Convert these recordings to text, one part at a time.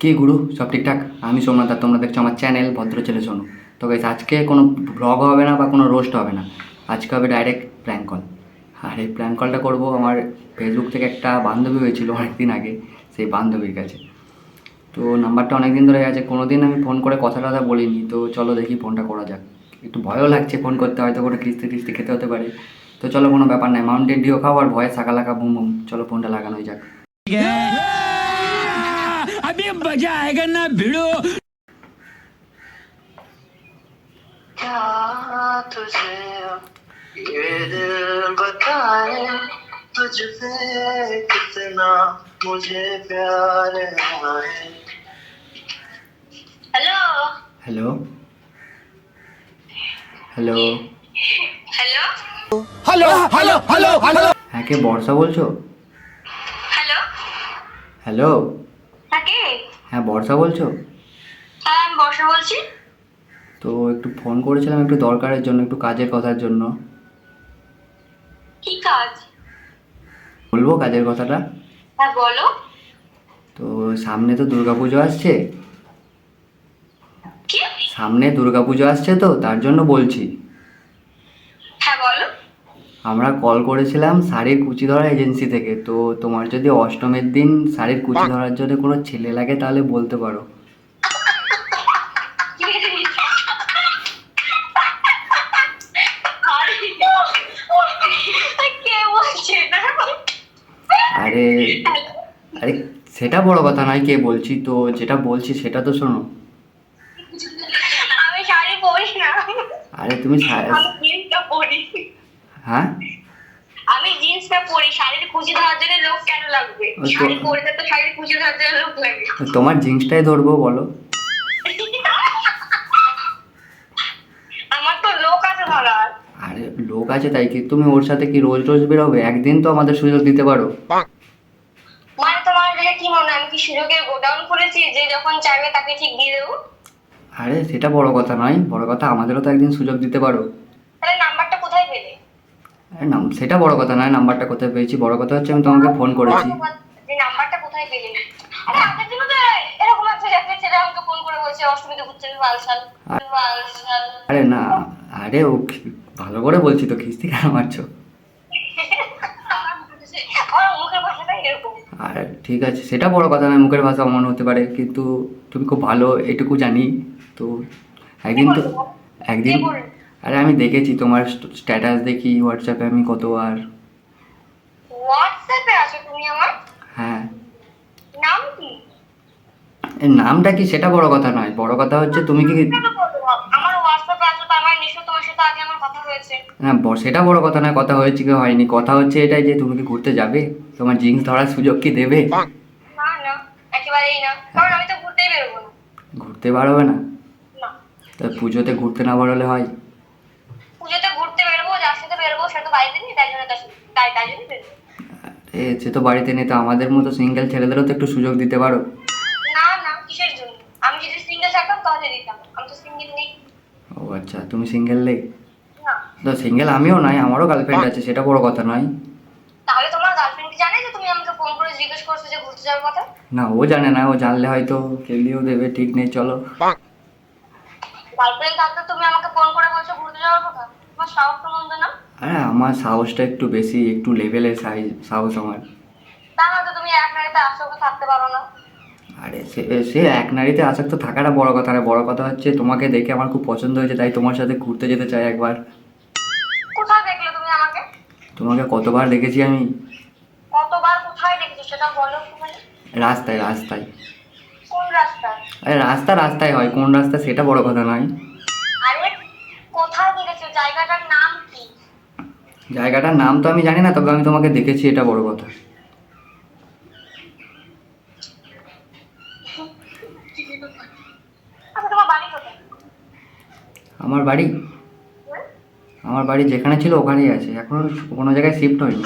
কি গুরু? সব ঠিকঠাক? আমি সোমনাথ আর তোমরা দেখছ আমার চ্যানেল ভদ্র ছেলে শোনো তো গাইস আজকে কোনো ব্লগ হবে না বা কোনো রোস্ট হবে না। আজকে হবে ডাইরেক্ট প্র্যাঙ্ক কল আর এই প্র্যাঙ্ক কলটা করব আমার ফেসবুক থেকে একটা বান্ধবী হয়েছিল অনেকদিন আগে, সেই বান্ধবীর কাছে। তো নাম্বারটা অনেক দিন ধরে আছে কোনো দিন আমি ফোন করে কথা টথা বলিনি। তো চলো দেখি ফোনটা করা যাক। একটু ভয়ও লাগছে ফোন করতে, হয়তো করে কিস্তি টিস্তি খেতে হতে পারে। তো চলো কোনো ব্যাপার নাই মাউন্টেন ডিও খাও আর ভয়ে সাকা লাগা বুম বুম। চলো ফোনটা লাগানোই যাক। अभी मजा आएगा ना भिड़ो क्या तुझे ये दिल बताए तुझ पे कितना मुझे प्यार है হ্যালো হ্যালো হ্যালো হ্যালো হ্যাঁ কে বর্ষা বলছো হ্যালো হ্যালো তাকে হ্যাঁ বর্ষা বলছো? হ্যাঁ আমি বর্ষা বলছি। তো একটু ফোন করেছিলাম একটু দরকারের জন্য একটু কাজের কথার জন্য। কি কাজ? বলব কাজের কথাটা? হ্যাঁ বলো। তো সামনে তো দুর্গাপুজো আসছে। কি? সামনে দুর্গাপুজো আসছে তো তার জন্য বলছি। হ্যাঁ বলো। আমরা কল করেছিলাম শাড়ির কুচি ধরা এজেন্সি থেকে। তো তোমার যদি অষ্টমীর দিন শাড়ির কুচি ধরার জন্য কোনো ছেলে লাগে তাহলে বলতে পারো। আরে, আরে সেটা বড় কথা নয় কে বলছি তো যেটা বলছি সেটা তো শোনো। আরে তুমি শা- আমি জিন্সটা পরি হ্যাঁ? আমি জিন্সটা পরি শাড়ির কুচি ধরার জন্য লোক কেন লাগবে? শাড়ি পরতে তো শাড়ির কুচি ধরার জন্য লোক লাগে। তোমার জিন্সটাই ধরবো বলো। আমার তো লোক আছে ধরার। আরে লোক আছে তাই কি? তুমি ওর সাথে কি রোজ রোজ বেরোবে? একদিন তো আমাদের সুযোগ দিতে পারো। মানে তোমার দেখে কি মনে আমি কি সুযোগের গোডাউন করেছি যে যখন চাইবে তাকে ঠিক দিয়ে দেবো? আরে সেটা বড় কথা নয়। বড় কথা আমাদেরও তো একদিন সুযোগ দিতে পারো। তাহলে নাম্বারটা কোথায় পেলে? নাম সেটা বড় কথা নয় নাম্বারটা কোথায় পেয়েছি? বড় কথা হচ্ছে আমি তোমাকে ফোন করেছি। যে নাম্বারটা কোথায় পেলে? আরে আগের দিনও তো এরকম একটা একটা ছেলে আমাকে ফোন করে বলছে অষ্টমীতে ঘুরতে যাবে বালসাল বালসাল আরে না আরে ও ভালো করে বলছি তো খিস্তি কেন মারছো? আর ঠিক আছে সেটা বড় কথা নয় মুখের ভাষা অমন হতে পারে কিন্তু তুমি খুব ভালো এটুকু জানি তো একদিন তো একদিন? আরে আমি দেখেছি তোমার স্ট্যাটাস দেখি হোয়াটসঅ্যাপে আমি কতবার। হোয়াটসঅ্যাপে আছো তুমি আমার? হ্যাঁ। নাম কি? নামটা কি সেটা বড় কথা নয় বড় কথা হচ্ছে তুমি কি। আমার হোয়াটসঅ্যাপে আছো তো আমার নিশ্চয় তোমার সাথে আগে আমার কথা হয়েছে। না সেটা বড় কথা নয় কথা হয়েছে কি হয়নি কথা হচ্ছে এটাই যে তুমি কি ঘুরতে যাবে? তোমার জিন্স ধরার সুযোগ কি দেবে? না না একেবারেই না কারণ আমি তো ঘুরতেই বেরোবো না। ঘুরতে পারবে না? না। তা পুজোতে ঘুরতে না বেরোলে হয় পুজোতে ঘুরতে বেরোবো যার সাথে বেরোবো সে তো বাড়িতে নেই তাই জন্য তার সাথে- তাই তাই জন্য বেরোবো এ সে তো বাড়িতে নেই তো আমাদের মতো সিঙ্গেল ছেলেদেরও তো একটু সুযোগ দিতে পারো। না না কিসের জন্য? আমি যদি সিঙ্গেল থাকতাম তাহলে দিতাম। আমি তো সিঙ্গেল নেই। ও আচ্ছা তুমি সিঙ্গেল নেই? না। তো সিঙ্গেল আমিও নয় আমারও গার্লফ্রেন্ড আছে সেটা বড় কথা নয়। তাহলে তোমার গার্লফ্রেন্ড কি জানে যে তুমি আমাকে ফোন করে জিজ্ঞেস করছ যে ঘুরতে যাওয়ার কথা? না ও জানে না ও জানলে হয়তো খেলিয়েও দেবে ঠিক নেই চলো। গার্লফ্রেন্ড থাকতে তুমি আমাকে ফোন করে বলছো ঘুরতে যাওয়ার কথা? তোমার সাহস তো মন্দ না? আরে আমার সাহসটা একটু বেশি একটু লেভেলের সাইজ সাহস আমার। আরে সে সে এক নারীতে আসক্ত থাকাটা বড় কথা না। বড় কথা হচ্ছে তোমাকে দেখে আমার খুব পছন্দ হয়েছে তাই তোমার সাথে ঘুরতে যেতে চাই একবার। কোথায় দেখলে তুমি আমাকে? তোমাকে কতবার দেখেছি আমি? কতবার কোথায় দেখেছ সেটা বলো রাস্তায় রাস্তায়। কোন আরে রাস্তা রাস্তায় হয়। কোন রাস্তা সেটা বড় কথা নয়। আরে কোথায় দেখেছ? জায়গাটার নাম জায়গাটার নাম তো আমি জানি না, তবে আমি তোমাকে দেখেছি, এটা বড় কথা। আমার বাড়ি? আমার বাড়ি যেখানে ছিল, ওখানেই আছে। এখনও কোনো জায়গায় শিফট হয়নি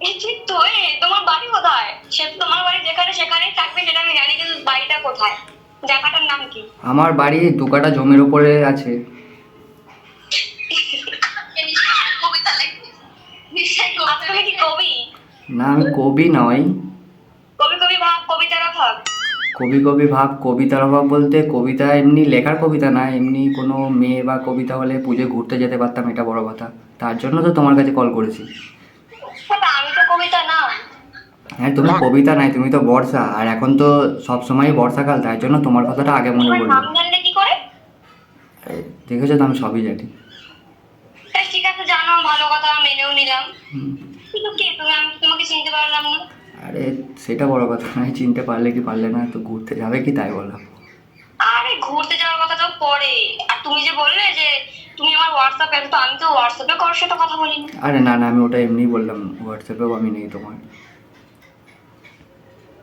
এই যে তো এ, তোমার বাড়ি কোথায় সে তো তোমার বাড়ি যেখানে সেখানেই থাকবে সেটা আমি জানি কিন্তু বাড়িটা কোথায় জায়গাটার নাম কি আমার বাড়ি দু কাটা জমির উপরে আছে। না আমি কবি নয় কবি কবি ভাব কবিতার ভাব কবি কবি ভাব কবিতার অভাব বলতে কবিতা এমনি লেখার কবিতা না এমনি কোনো মেয়ে বা কবিতা হলে পুজো ঘুরতে যেতে পারতাম এটা বড় কথা। তার জন্য তো তোমার কাছে কল করেছি বাবা, আমি তো কবিতা না হ্যাঁ তুমি কবিতা নাই তুমি তো বর্ষা আর এখন তো সব সময় বর্ষাকাল তাই জন্য তোমার কথাটা আগে মনে পড়ল। কি করে? দেখেছ তো আমি সবই জানি। ঠিক আছে জানো ভালো কথা মেনেও নিলাম। কিন্তু কে তুমি আমি তোমাকে চিনতে পারলাম না। আরে সেটা বড় কথা নয় চিনতে পারলে কি পারলে না তো ঘুরতে যাবে কি তাই বলো। আরে ঘুরতে যাওয়ার কথা তো পরে। আর তুমি যে বললে যে তুমি আমার হোয়াটসঅ্যাপে তো আমি তো হোয়াটসঅ্যাপে কারোর সাথে কথা বলি আরে না না আমি ওটা এমনিই বললাম হোয়াটসঅ্যাপেও আমি নেই তোমার।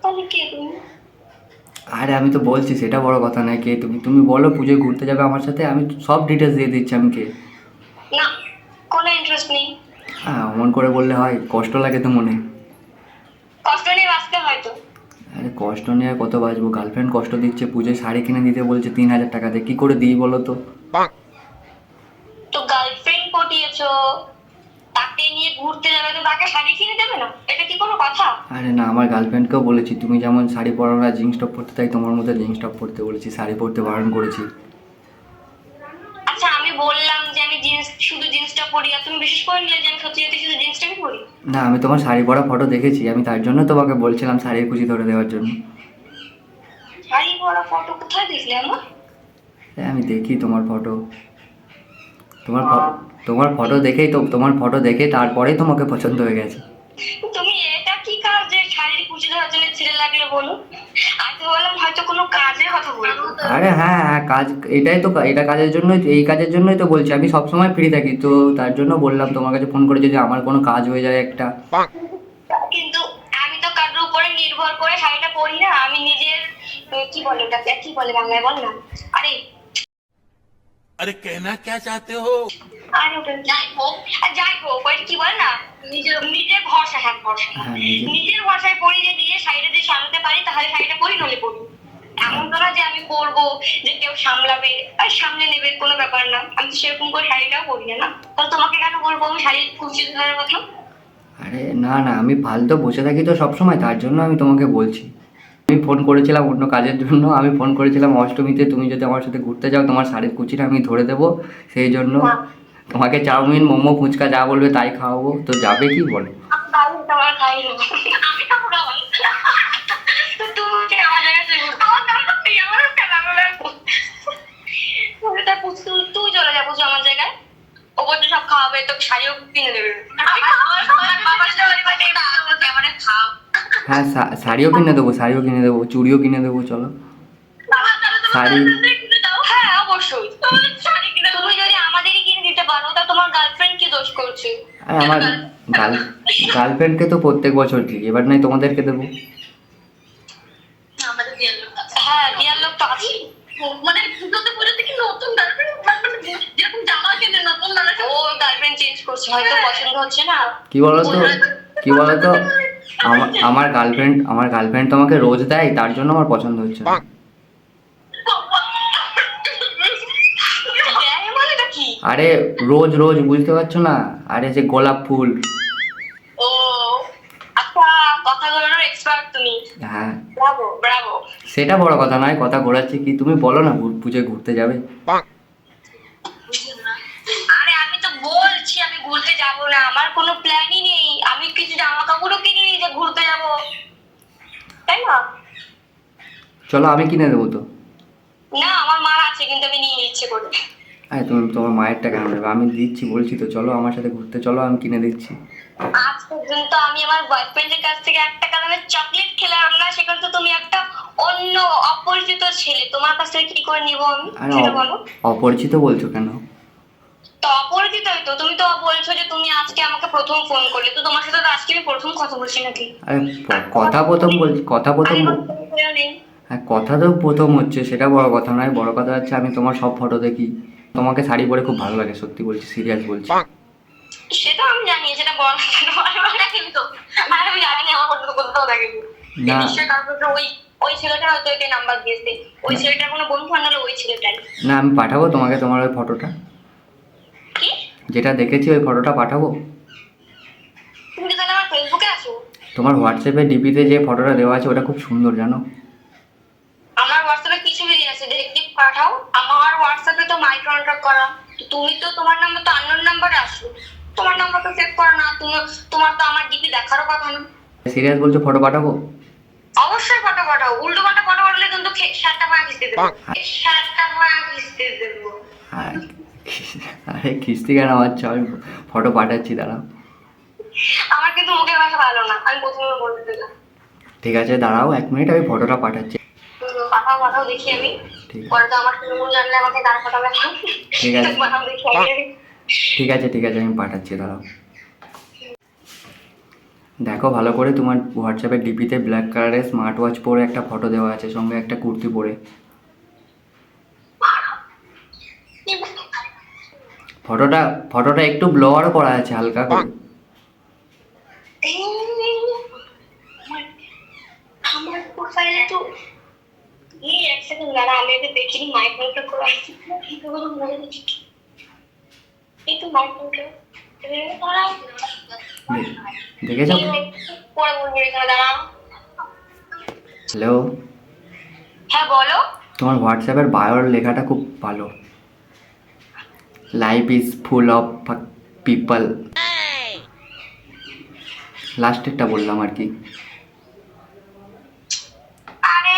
তাহলে কে তুমি? আরে আমি তো বলছি সেটা বড় কথা নয় কে তুমি। তুমি বলো পুজোয় ঘুরতে যাবে আমার সাথে আমি সব ডিটেলস দিয়ে দিচ্ছি আমি কে? না কোনো ইন্টারেস্ট নেই। হ্যাঁ অমন করে বললে হয় কষ্ট লাগে তো মনে। কষ্ট নিয়ে বাঁচতে হয়তো আরে কষ্ট নিয়ে কত বাঁচবো? গার্লফ্রেন্ড কষ্ট দিচ্ছে পুজোয় শাড়ি কিনে দিতে বলছে তিন হাজার টাকাতে কী করে দিই বলো তো? তো গার্লফ্রেন্ড পটিয়েছো তাকে নিয়ে ঘুরতে যাবে তো তাকে শাড়ি কিনে দেবে না? এটা কি কোনো কথা? আরে না আমার গার্লফ্রেন্ডকেও বলেছি তুমি যেমন শাড়ি পরো না জিন্স টপ পরতে তাই তোমার মতো জিন্স টপ পরতে বলেছি শাড়ি পরতে বারণ করেছি। আচ্ছা আমি বললাম যে আমি জিন্স শুধু জিন্সটা পরি আর তুমি বিশেষ করে নিলে যে আমি সত্যি সত্যি শুধু জিন্সটাই পরি? না আমি তোমার শাড়ি পরা ফটো দেখেছি আমি তার জন্য তোমাকে বলছিলাম শাড়ির কুচি ধরে দেওয়ার জন্য। শাড়ি পরা ফটো কোথায় দেখলে আমার আমি দেখি তোমার ফটো তোমার তোমার ফটো দেখেই তো তোমার ফটো দেখে তারপরেই তোমাকে পছন্দ হয়ে গেছে। তুমি এটা কি কাজ যে শাড়ির কুচি ধরার জন্য ছেলে লাগলে বলো? আর তো বললাম হয়তো কোনো কাজের কথা বলব আরে হ্যাঁ হ্যাঁ কাজ এটাই তো এটা কাজের জন্যই এই কাজের জন্যই তো বলছি। আমি সবসময় ফ্রি থাকি তো তার জন্য বললাম তোমার কাছে ফোন করে যদি আমার কোনো কাজ হয়ে যায় একটা। কিন্তু আমি তো কারোর উপরে নির্ভর করে শাড়িটা পরি না। আমি নিজের কি বলে ওটাকে? কি বলে বাংলায় বল না। আরে আরে কেনা কে চাতে হো আরে না এমন না যে আমি করব যে কেউ সামলাবে আর সামনে নেবে কোনো ব্যাপার না। আমি সেরকম করে শাড়িটাও না তাহলে তোমাকে কেন বলব আমি শাড়ি আরে না না আমি বসে থাকি তো সবসময় তার জন্য আমি তোমাকে বলছি। আমি ফোন করেছিলাম অন্য কাজের জন্য আমি ফোন করেছিলাম অষ্টমীতে তুমি যদি আমার সাথে ঘুরতে যাও তোমার শাড়ির কুচিটা আমি ধরে দেবো সেই জন্য তোমাকে চাউমিন মোমো ফুচকা যা বলবে তাই খাওয়াবো তো যাবে কি বলো আমার জায়গায় তুই চলে আমার সব খাওয়াবে তো শাড়িও কিনে দেবে হ্যাঁ শাড়িও কিনে দেবো শাড়িও কিনে দেবো চুড়িও কিনে দেবো চলো। শাড়ি হ্যাঁ অবশ্যই। শাড়ি কিনে তুমি যদি আমাদেরই কিনে দিতে পারো তা তোমার গার্লফ্রেন্ড কি দোষ করছে। আর আমার গার্ল গার্লফ্রেন্ডকে তো প্রত্যেক বছর দিই এবার নাই তোমাদেরকে দেবো। হ্যাঁ বিয়ার লোক তো আছে মানে পুজোতে পুজোতে কি নতুন মানে যেরকম জামা কেনে নতুন ও গার্লফ্রেন্ড চেঞ্জ করছে হয়তো পছন্দ হচ্ছে না। কি বলো তো কি বলো তো আমার আমার গার্লফ্রেন্ড আমার গার্লফ্রেন্ড তোমাকে রোজ দেয় তার জন্য আমার পছন্দ হচ্ছে আরে রোজ রোজ বুঝতে পারছ না? আরে যে গোলাপ ফুল। ও আচ্ছা কথা বলানোর এক্সপার্ট তুমি। হ্যাঁ। Bravo bravo. সেটা বড় কথা নয় কথা ঘোরাচ্ছি কি? তুমি বলো না পুজোয় ঘুরতে যাবে? আরে আমি তো বলছি আমি ঘুরতে যাব না। আমার কোনো প্ল্যানই নেই। আমি কিছু জামা কাপড়ও কিনি যে ঘুরতে যাব। তাই না? চলো আমি কিনে দেবো তো। না আমার মার আছে কিন্তু আমি নিয়ে ইচ্ছে করে। আরে তুমি তোমার মায়েরটা কেন নেবে আমি দিচ্ছি বলছি তো চলো আমার সাথে ঘুরতে চলো আমি কিনে দিচ্ছি। আজ পর্যন্ত আমি আমার বয়ফ্রেন্ডের কাছ থেকে এক টাকা দামের চকলেট খেলাম না সেখানে তো তুমি একটা অন্য অপরিচিত ছেলে। তোমার কাছ থেকে কি করে নিবো আমি? সেটা বলো। অপরিচিত বলছো কেন? তো অপরিচিতই তো তুমি তো বলছো যে তুমি আজকে আমাকে প্রথম ফোন করলে। তো তোমার সাথে তো আজকে আমি প্রথম কথা বলছি নাকি? কথা প্রথম বলছি কথা প্রথম হ্যাঁ কথা তো প্রথম হচ্ছে সেটা বড় কথা নয়। বড় কথা হচ্ছে আমি তোমার সব ফটো দেখি। তোমাকে শাড়ি পরে খুব ভালো লাগে সত্যি বলছি সিরিয়াস বলছি। সেটা আমি জানি সেটা বড় কথা নয়। মানে কিন্তু আর আমি জানি না আমার ফটো কোথাও দেখেনি না। নিশ্চয়ই কারোর ওই ওই ছেলেটা হয়তো নাম্বার দিয়েছে। ওই ছেলেটার কোনো বন্ধু বান্ধব ওই ছেলেটাই। না আমি পাঠাবো তোমাকে তোমার ওই ফটোটা কি? যেটা দেখেছি ওই ফটোটা পাঠাবো? তুমি তাহলে আমার ফেসবুকে আছো। তোমার হোয়াটসঅ্যাপে ডিপিতে যে ফটোটা দেওয়া আছে ওটা খুব সুন্দর জানো? আমার হোয়াটসঅ্যাপে কিছু বেরিয়ে আছে দেখতে পাঠাও। আমার হোয়াটসঅ্যাপে তো মাই কন্ট্যাক্ট করা। তুমি তো তোমার নাম্বার তো আননোন নাম্বারে আসলো তোমার নাম্বার তো সেভ করা না তুমি তোমার তো আমার ডিপি দেখারও কথা না। সিরিয়াস বলছো ফটো পাঠাবো? অবশ্যই ফটো পাঠাও। উল্টো পাল্টা ফটো পাঠালে কিন্তু শার্টটা ভাঙা খিস্তে দেবো। শার্টটা ভাঙা খিস্তে দেবো। আর কিস্তি কেন আমার চল ফটো পাঠাচ্ছি দাঁড়াও। আমার কিন্তু মুখের ভাষা ভালো না আমি প্রথমে বলে দিলাম। ঠিক আছে দাঁড়াও এক মিনিট আমি ফটোটা পাঠাচ্ছি। পাঠাও পাঠাও দেখি আমি। ঠিক আছে। পরে তো আমার সুন্দর জানলে আমাকে দাঁড় পাঠাবে ঠিক আছে। পাঠাও দেখি আগে। ঠিক আছে ঠিক আছে আমি পাঠাচ্ছি দাঁড়াও। দেখো ভালো করে তোমার হোয়াটসঅ্যাপের ডিপিতে ব্ল্যাক কালারের স্মার্ট ওয়াচ পরে একটা ফটো দেওয়া আছে সঙ্গে একটা কুর্তি পরে। ফটোটা ফটোটা একটু ব্লর করা আছে হালকা করে। এই, আমার- আমার প্রোফাইলে তো এই এক সেকেন্ড দাঁড়া আমি আগে দেখিনি মাইক্রোটা করে আসছি। এগুলো মনে হচ্ছে এই তো দেখেছ? হ্যালো হ্যাঁ বলো। তোমার হোয়াটসঅ্যাপের বায়োর লেখাটা খুব ভালো। Life is full of people লাস্টেরটা বললাম আর কি। আরে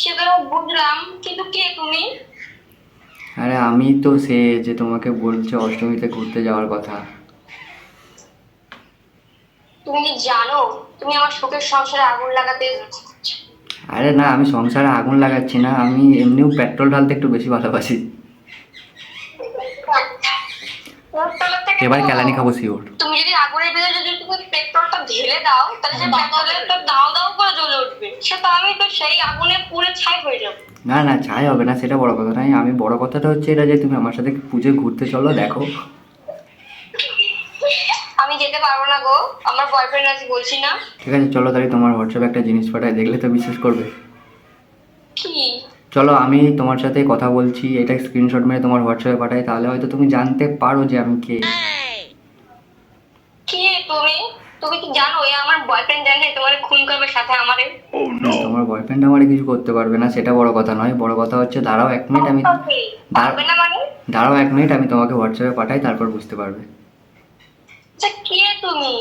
সে তো বুঝলাম কিন্তু কে তুমি? আরে আমি তো সে যে তোমাকে বলছে অষ্টমীতে ঘুরতে যাওয়ার কথা। তুমি জানো তুমি আমার সুখের সংসারে আগুন লাগাতে আরে না আমি সংসারে আগুন লাগাচ্ছি না আমি এমনিও পেট্রোল ঢালতে একটু বেশি ভালোবাসি। এবার কেলানি খাব শিওর। তুমি যদি আগুনের ভিতরে যদি তুমি পেট্রোলটা ঢেলে দাও তাহলে যে পেট্রোলটা দাও দাও করে জ্বলে উঠবে। সে তো আমি তো সেই আগুনে পুড়ে ছাই হয়ে যাব। না না ছাই হবে না সেটা বড় কথা নয়। আমি বড় কথাটা হচ্ছে এটা যে তুমি আমার সাথে পুজোয় ঘুরতে চলো দেখো। আমি যেতে পারব না গো আমার বয়ফ্রেন্ড আছে বলছি না। ঠিক আছে চলো তাহলে তোমার হোয়াটসঅ্যাপে একটা জিনিস পাঠায় দেখলে তো বিশ্বাস করবে। কি? চলো আমি তোমার সাথে কথা বলছি এটা স্ক্রিনশট মেরে তোমার হোয়াটসঅ্যাপে পাঠাই তাহলে হয়তো তুমি জানতে পারো যে আমি কে। কি তুমি? তুমি কি জানো এ আমার বয়ফ্রেন্ড জানলে তোমার খুন করবে সাথে আমারে তোমার বয়ফ্রেন্ড আমার কিছু করতে পারবে না সেটা বড় কথা নয়। বড় কথা হচ্ছে দাঁড়াও এক মিনিট আমি পারবে না মানে? দাঁড়াও এক মিনিট আমি তোমাকে হোয়াটসঅ্যাপে পাঠাই তারপর বুঝতে পারবে। আচ্ছা কে তুমি?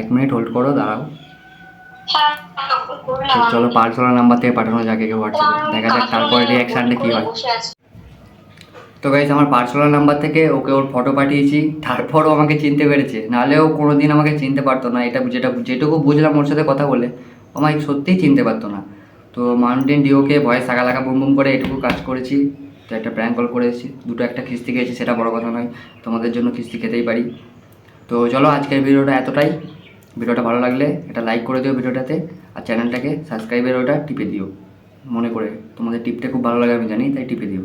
এক মিনিট হোল্ড করো দাঁড়াও। চলো পার্সোনাল নাম্বার থেকে পাঠানো যাক একে হোয়াটসঅ্যাপে দেখা যাক তারপরে রিয়াকশানটা কী হয়। তো গাইজ আমার পার্সোনাল নাম্বার থেকে ওকে ওর ফটো পাঠিয়েছি। তারপরও আমাকে চিনতে পেরেছে। নাহলে ও কোনো দিন আমাকে চিনতে পারতো না। এটা যেটা, যেটুকু বুঝলাম ওর সাথে কথা বলে আমাকে সত্যিই চিনতে পারতো না। তো মাউন্টেন ডিওকে ভয়ে সাগা লাগা বুম বুম করে এটুকু কাজ করেছি। তো একটা প্র্যাঙ্ক কল করে এসেছি। দুটো একটা কিস্তি খেয়েছি, সেটা বড় কথা নয়। তোমাদের জন্য কিস্তি খেতেই পারি। তো চলো আজকের ভিডিওটা এতটাই। ভিডিওটা ভালো লাগলে এটা লাইক করে দিও ভিডিওটাতে আর চ্যানেলটাকে সাবস্ক্রাইবের ওটা টিপে দিও। মনে করে তোমাদের টিপটা খুব ভালো লাগে আমি জানি, তাই টিপে দিও।